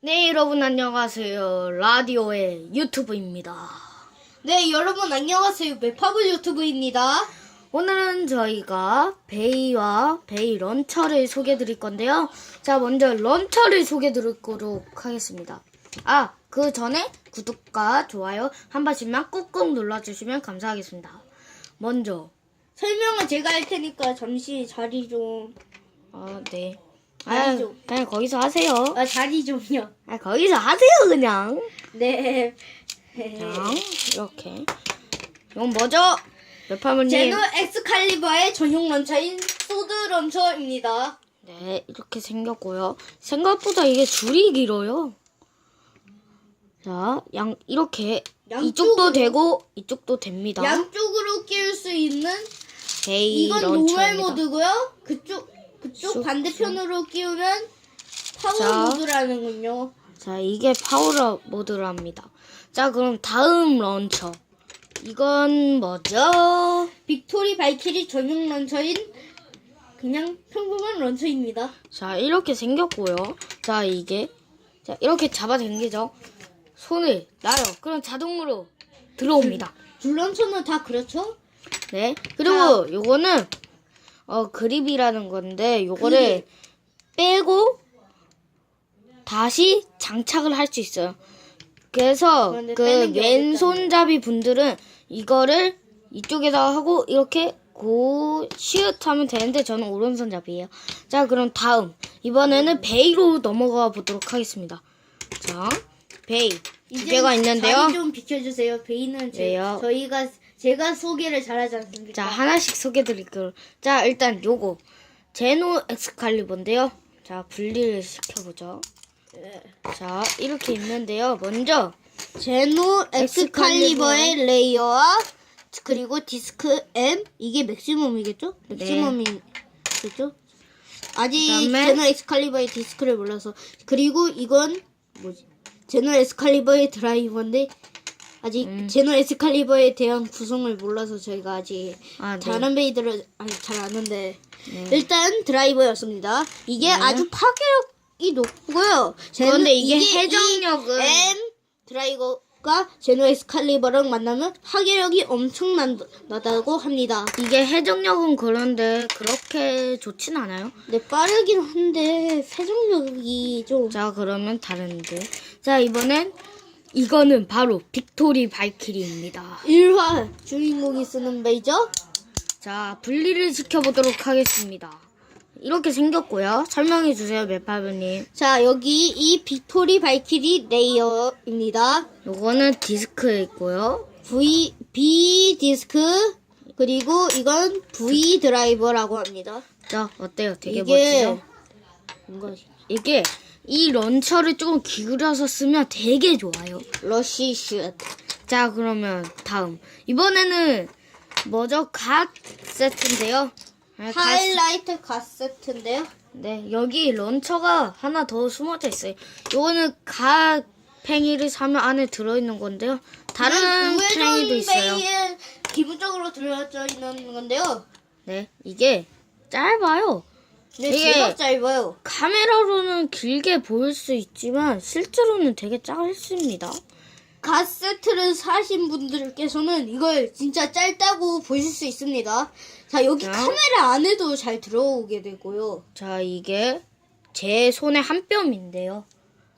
네, 여러분 안녕하세요. 라디오의 유튜브입니다. 네, 여러분 안녕하세요. 메파블 유튜브입니다. 오늘은 저희가 베이와 베이 런처를 소개해 드릴 건데요. 자, 먼저 런처를 소개해 드리도록 하겠습니다. 아, 그 전에 구독과 좋아요 한 번씩만 꾹꾹 눌러 주시면 감사하겠습니다. 먼저, 설명은 제가 할 테니까 잠시 자리 좀. 아, 네. 아, 아니죠. 그냥 거기서 하세요. 아, 자리 좀요. 아, 거기서 하세요, 그냥. 네. 그냥, 이렇게. 이건 뭐죠? 몇파문님 제노 엑스칼리버의 전용 런처인 소드 런처입니다. 네, 이렇게 생겼고요. 생각보다 이게 줄이 길어요. 자, 양 이렇게 양쪽으로- 이쪽도 되고 이쪽도 됩니다. 양쪽으로 끼울 수 있는 베이 이건 런처입니다. 노멀 모드고요. 그쪽 그쪽 쑥, 반대편으로 끼우면 파워 자. 모드라는군요. 자, 이게 파워 모드랍니다. 자, 그럼 다음 런처. 이건 뭐죠? 빅토리 발키리 전용 런처인 그냥 평범한 런처입니다. 자, 이렇게 생겼고요. 자, 이게 자, 이렇게 잡아 당기죠. 손을 놔요. 그럼 자동으로 들어옵니다. 줄 런처는 다 그렇죠? 네. 그리고 요거는 어 그립이라는 건데 요거를 빼고 다시 장착을 할 수 있어요. 그래서 그 왼손잡이 분들은 이거를 이쪽에다가 하고 이렇게 고 시읒 하면 되는데 저는 오른손잡이에요. 자, 그럼 다음 이번에는 베이로 넘어가 보도록 하겠습니다. 자, 베이 두 개가 있는데요. 자리 좀 비켜주세요. 베이는 제, 왜요? 저희가 제가 소개를 잘하지 않습니까? 자, 하나씩 소개해 드릴게요. 자, 일단 요거. 제노 엑스칼리버인데요. 자, 분리를 시켜보죠. 네. 자, 이렇게 있는데요. 먼저, 제노 엑스칼리버의 엑스칼리버의 레이어와 그리고 디스크 M 이게 맥시멈이겠죠? 맥시멈이겠죠? 아직 그다음에- 제노 엑스칼리버의 디스크를 몰라서 그리고 이건 뭐지? 제노 엑스칼리버의 드라이버인데 아직 음. 제노 엑스칼리버에 대한 구성을 몰라서 저희가 아직 아, 네. 다른 베이드를 아니, 잘 아는데 네. 일단 드라이버였습니다. 이게 네. 아주 파괴력이 높고요. 그런데 이게 이 해적력은- M 드라이버가 제노 엑스칼리버랑 만나면 파괴력이 엄청나다고 합니다. 이게 해적력은 그런데 그렇게 좋진 않아요. 네 빠르긴 한데 세종력이 좀 자, 그러면 다른데. 자, 이번엔 이거는 바로 빅토리 발키리입니다. 1화 주인공이 쓰는 베이죠. 자, 분리를 시켜보도록 하겠습니다. 이렇게 생겼고요. 설명해 주세요, 메파브님. 자 여기 이 빅토리 발키리 레이어입니다. 요거는 디스크에 있고요. V B 디스크 그리고 이건 V 드라이버라고 합니다. 자, 어때요? 되게 이게 멋지죠? 뭔가 이게 이 런처를 조금 기울여서 쓰면 되게 좋아요. 러시 슛. 자, 그러면 다음. 이번에는 뭐죠? 갓 세트인데요. 네, 갓- 하이라이트 가세트인데요. 네, 여기 런처가 하나 더 숨어져 있어요. 요거는 갓 팽이를 사면 안에 들어있는 건데요. 다른 팽이도 있어요. 기본적으로 들어져 있는 건데요. 네, 이게 짧아요. 네, 이게- 제가 짧아요. 카메라로는 길게 보일 수 있지만 실제로는 되게 짧습니다. 가세트를 사신 분들께서는 이걸 진짜 짧다고 보실 수 있습니다. 자, 여기 자. 카메라 안에도 잘 들어오게 되고요. 자, 이게 제 손의 한 뼘인데요.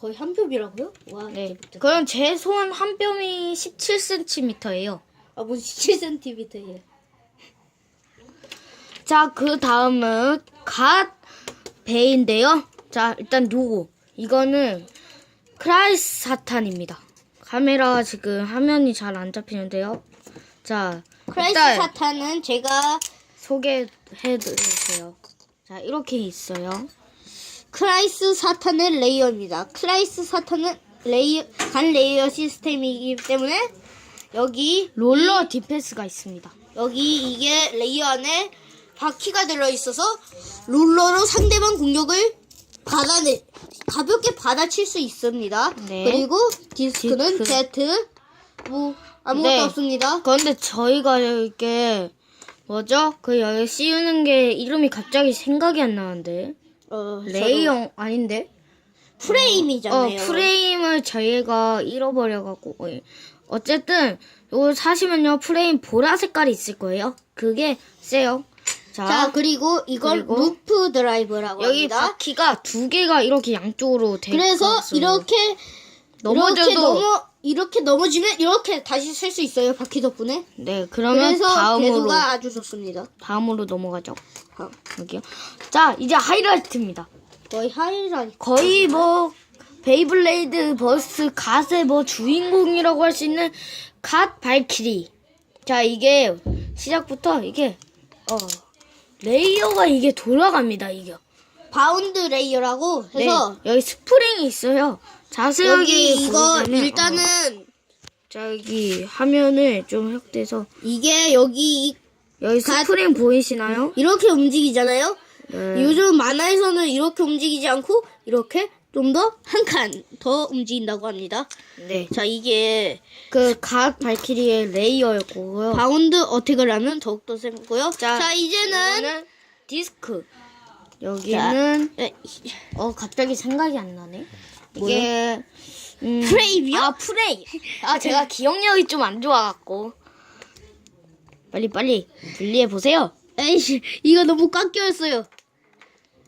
거의 한 뼘이라고요? 와, 네. 그럼 제 손 한 뼘이 17cm예요. 아, 뭐 17cm예요. 자, 그 다음은 갓 베인데요. 자, 일단 요거. 이거는 크라이스 사탄입니다. 카메라 지금 화면이 잘 안 잡히는데요. 자, 크라이스 일단 사탄은 제가 소개해 드릴게요. 자, 이렇게 있어요. 크라이스 사탄의 레이어입니다. 크라이스 사탄은 레이어 간 레이어 시스템이기 때문에 여기 롤러 디펜스가 있습니다. 여기 이게 레이어 안에 바퀴가 들어 있어서 롤러로 상대방 공격을 받아내 가볍게 받아칠 수 있습니다. 네. 그리고 디스크는 디스크. Z 뭐 아무것도 네. 없습니다. 그런데 저희가 이렇게 뭐죠? 그 여기 씌우는 게 이름이 갑자기 생각이 안 나는데. 어, 레이형 아닌데? 프레임이잖아요. 어, 프레임을 저희가 잃어버려갖고 어, 어쨌든 이거 사시면요 프레임 보라 색깔이 있을 거예요. 그게 세요. 자, 자, 그리고 이걸 그리고 루프 드라이버라고 여기 합니다. 바퀴가 두 개가 이렇게 양쪽으로 돼 그래서 있어요. 이렇게 넘어져도- 이렇게 넘어 이렇게 넘어지면 이렇게 다시 쓸수 있어요. 바퀴 덕분에. 네 그러면 그래서 다음으로 궤도가 아주 좋습니다. 다음으로 넘어가죠. 다음. 여기요. 자 이제 하이라이트입니다. 거의 하이라이트. 거의 뭐 베이블레이드 버스 갓의 뭐 주인공이라고 할 수 있는 갓 발키리. 자 이게 시작부터 이게 어 레이어가 이게 돌아갑니다 이게. 바운드 레이어라고 해서 네, 여기 스프링이 있어요. 자세하게 여기 이거 보이자면, 일단은 어, 자 여기 화면을 좀 확대해서 이게 여기 여기 갓- 스프링 보이시나요? 이렇게 움직이잖아요. 네. 요즘 만화에서는 이렇게 움직이지 않고 이렇게 좀 더 한 칸 더 움직인다고 합니다. 네. 자 이게 그갓 발키리의 레이어였고요. 바운드 어택을 하면 더욱더 세고요. 자, 자, 이제는 이거는 디스크. 여기는 네, 어 갑자기 생각이 안 나네. 이게 음, 프레임이요? 아 프레임. 아 제가 기억력이 좀 안 좋아갖고 빨리 빨리 분리해 보세요. 에이씨 이거 너무 꽉 껴있어요.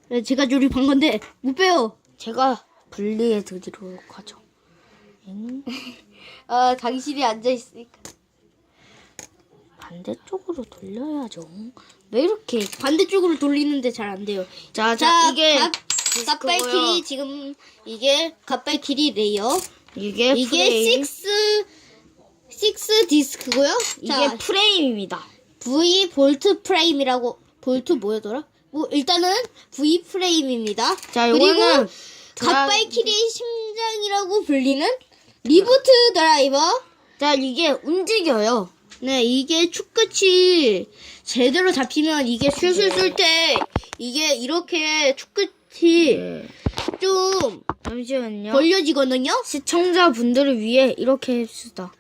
네, 제가 조립한 건데 못 빼요. 제가 분리해 드리도록 하죠. 응? 아 당신이 앉아 있으니까 반대쪽으로 돌려야죠. 왜 이렇게? 반대쪽으로 돌리는데 잘 안 돼요. 자, 자, 자 이게. 갓발키리 지금 이게 갓발키리 레이어. 이게 이게 프레임. 식스 식스 디스크고요. 이게 자, 프레임입니다. V 볼트 프레임이라고 볼트 뭐였더라? 뭐 일단은 V 프레임입니다. 자, 그리고 요거는 드라- 갓발키리 심장이라고 불리는 리부트 드라이버. 자, 이게 움직여요. 네, 이게 축 끝이 제대로 잡히면 이게 술술 쏠 때 이게 이렇게 축 끝이 네. 좀 잠시만요. 벌려지거든요. 시청자분들을 위해 이렇게 해주다.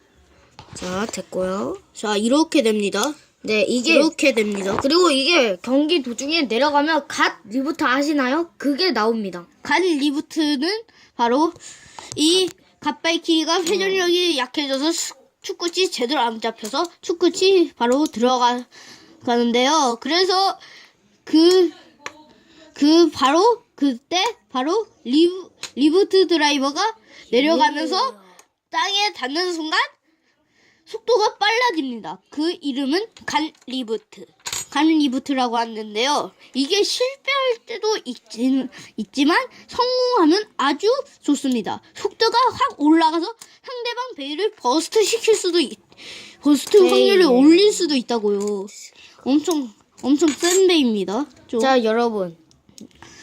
자, 됐고요. 자, 이렇게 됩니다. 네, 이게 이렇게 됩니다. 그리고 이게 경기 도중에 내려가면 갓 리부터 아시나요? 그게 나옵니다. 간 리부트는 바로 이 갓발키리가 회전력이 약해져서 수- 축끝이 제대로 안 잡혀서 축끝이 바로 들어가는데요. 그래서 그, 그 바로 그때 바로 리부, 리부트 드라이버가 내려가면서 땅에 닿는 순간 속도가 빨라집니다. 그 이름은 간 리부트. 간 리부트라고 하는데요. 이게 실패할 때도 있진, 있지만 성공하면 아주 좋습니다. 속도가 확 올라가서 상대방 베이를 버스트 시킬 수도 있, 버스트 네. 확률을 올릴 수도 있다고요. 엄청 엄청 센 베입니다. 좀. 자, 여러분.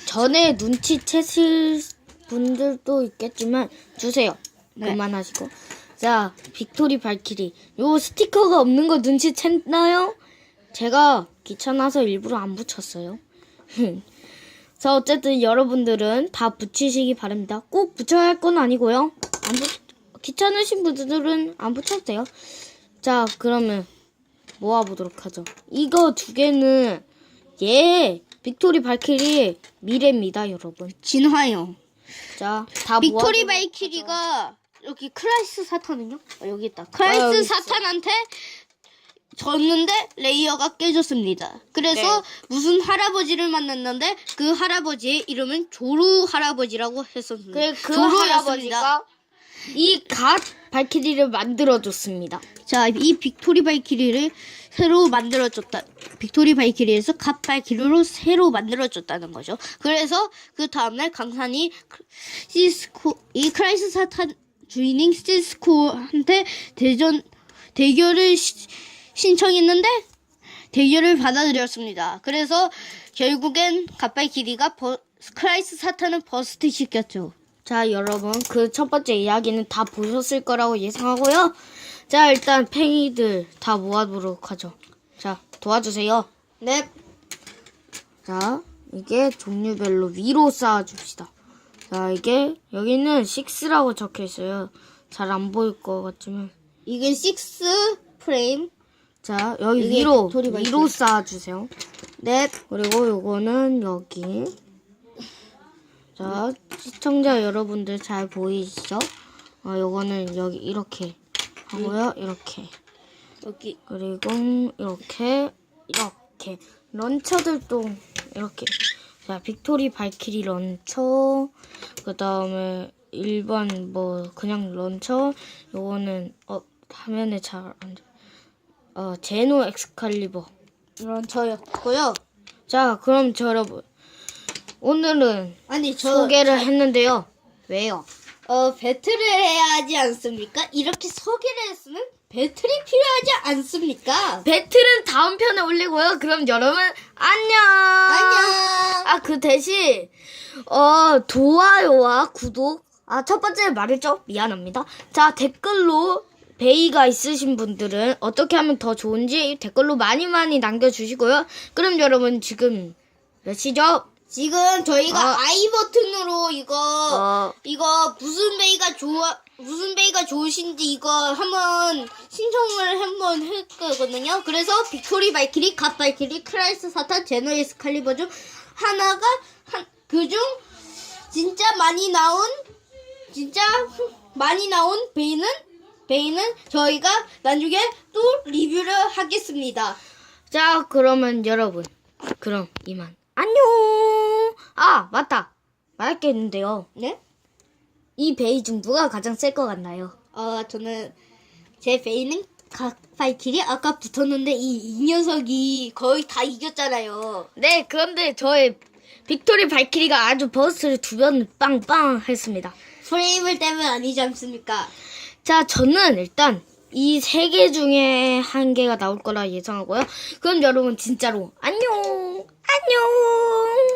전에 눈치채실 분들도 있겠지만 주세요. 네. 그만하시고. 자, 빅토리 발키리. 요 스티커가 없는 거 눈치챘나요? 제가 귀찮아서 일부러 안 붙였어요. 자, 어쨌든 여러분들은 다 붙이시기 바랍니다. 꼭 붙여야 할 건 아니고요. 안 붙, 귀찮으신 분들은 안 붙여도 돼요. 자, 그러면 모아보도록 하죠. 이거 두 개는 얘 빅토리 발키리 미래입니다, 여러분. 진화형. 자, 다 빅토리 모아보도록 발키리가 여기 크라이스 사탄은요? 어, 여기 있다. 크라이스 여기 있어. 사탄한테 졌는데 레이어가 깨졌습니다. 그래서 네. 무슨 할아버지를 만났는데 그 할아버지의 이름은 조루 할아버지라고 했었습니다. 그, 그 조루였습니다. 할아버지가 이갓 발키리를 만들어줬습니다. 자, 이 빅토리 발키리를 새로 만들어줬다. 빅토리 발키리에서 갓 발키리로 새로 만들어줬다는 거죠. 그래서 그 다음날 강산이 크- 시스코, 이 크라이스 사탄 주인인 시스코한테 대전, 대결을 시- 신청했는데 대결을 받아들였습니다. 그래서 결국엔 갓 발키리가 버, 크라이스 사탄을 버스트 시켰죠. 자, 여러분, 그 첫 번째 이야기는 다 보셨을 거라고 예상하고요. 자, 일단 팽이들 다 모아보도록 하죠. 자, 도와주세요. 네. 자, 이게 종류별로 위로 쌓아줍시다. 자, 이게 여기는 6라고 적혀 있어요. 잘 안 보일 것 같지만. 이게 식스 프레임. 자, 여기 이게 위로, 위로 쌓아 주세요. 네. 그리고 요거는 여기. 자, 시청자 여러분들 잘 보이시죠? 어, 요거는 여기 이렇게 하고요. 이렇게. 여기 그리고 이렇게 이렇게 런처들도 이렇게 자 빅토리 발키리 런처. 그 다음에 일반 뭐 그냥 런처. 요거는 어 화면에 잘 안 어 제노 엑스칼리버 런처였고요. 자 그럼 저 여러분 오늘은 아니 저 소개를 했는데요. 왜요? 어, 배틀을 해야 하지 않습니까? 이렇게 소개를 했으면 배틀이 필요하지 않습니까? 배틀은 다음 편에 올리고요 그럼 여러분 안녕 안녕. 아, 그 대신, 어, 좋아요와 구독. 아, 첫 번째 말했죠? 미안합니다. 자, 댓글로 베이가 있으신 분들은 어떻게 하면 더 좋은지 댓글로 많이 많이 남겨주시고요. 그럼 여러분 지금 몇 시죠? 지금 저희가 어. 아이 버튼으로 이거 어, 이거 무슨 베이가 좋아 무슨 베이가 좋으신지 이거 한번 신청을 한번 했거든요. 그래서 빅토리 발키리, 갓 발키리, 크라이스 사탄, 제노 에스칼리버 중 하나가 한 그중 진짜 많이 나온 진짜 많이 나온 베이는 베이는 저희가 나중에 또 리뷰를 하겠습니다. 자, 그러면 여러분. 그럼 이만. 안녕! 아, 맞다. 말할 게 있는데요. 네? 이 베이 중 누가 가장 셀 것 같나요? 어, 저는 제 베이는 각 발키리 아까 붙었는데 이, 이 녀석이 거의 다 이겼잖아요. 네, 그런데 저의 빅토리 발키리가 아주 버스를 두 번 빵빵 했습니다. 프레임을 떼면 아니지 않습니까? 자, 저는 일단 이 세 개 중에 한 개가 나올 거라 예상하고요. 그럼 여러분 진짜로 안녕! 안녕!